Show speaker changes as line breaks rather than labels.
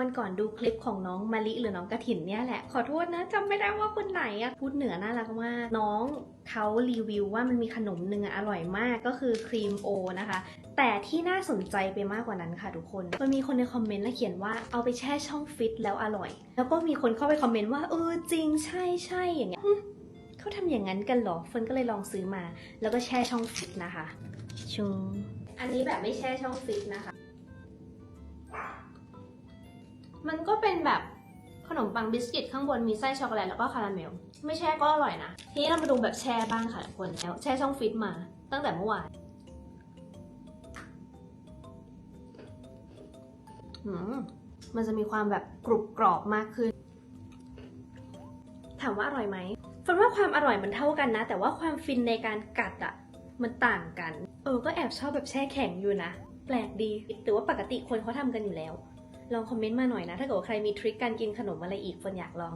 วันก่อนดูคลิปของน้องมะลิหรือน้องกระถินเนี่ยแหละ ขอโทษนะจำไม่ได้ว่าคนไหนอะพูดเหนือน่ารักมากน้องเขารีวิวว่ามันมีขนมหนึ่งอะอร่อยมากก็คือครีมโอนะคะ แต่ที่น่าสนใจไปมากกว่านั้นค่ะทุกคน มันมีคนในคอมเมนต์นะเขียนว่าเอาไปแช่ช่องฟิตแล้วอร่อย แล้วก็มีคนเข้าไปคอมเมนต์ว่าเออจริงใช่ใช่อย่างเงี้ยหึเขาทำอย่างนั้นกันเหรอเฟิร์นก็เลยลองซื้อมา แล้วก็แช่ช่องฟิตนะคะชุงอันนี้แบบไม่แช่ช่องฟิตนะคะ มันก็เป็นแบบขนมปังบิสกิตข้างบนมีไส้ช็อกโกแลตแล้วก็คาราเมล ไม่แช่ก็อร่อยนะ ทีนี้เรามาดูแบบแช่บ้างค่ะทุกคนแล้วแช่ช่องฟิตมาตั้งแต่เมื่อวานมมันจะมีความแบบกรุบกรอบมากขึ้น ถามว่าอร่อยไหมฟันว่าความอร่อยมันเท่ากันนะ แต่ว่าความฟินในการกัดอะมันต่างกัน เออ ก็แอบชอบแบบแช่แข็งอยู่นะ แปลกดี แต่ว่าปกติคนเขาทำกันอยู่แล้ว ลองคอมเมนต์มาหน่อยนะ ถ้าเกิดว่าใครมีทริคการกินขนมอะไรอีกฝนอยากลอง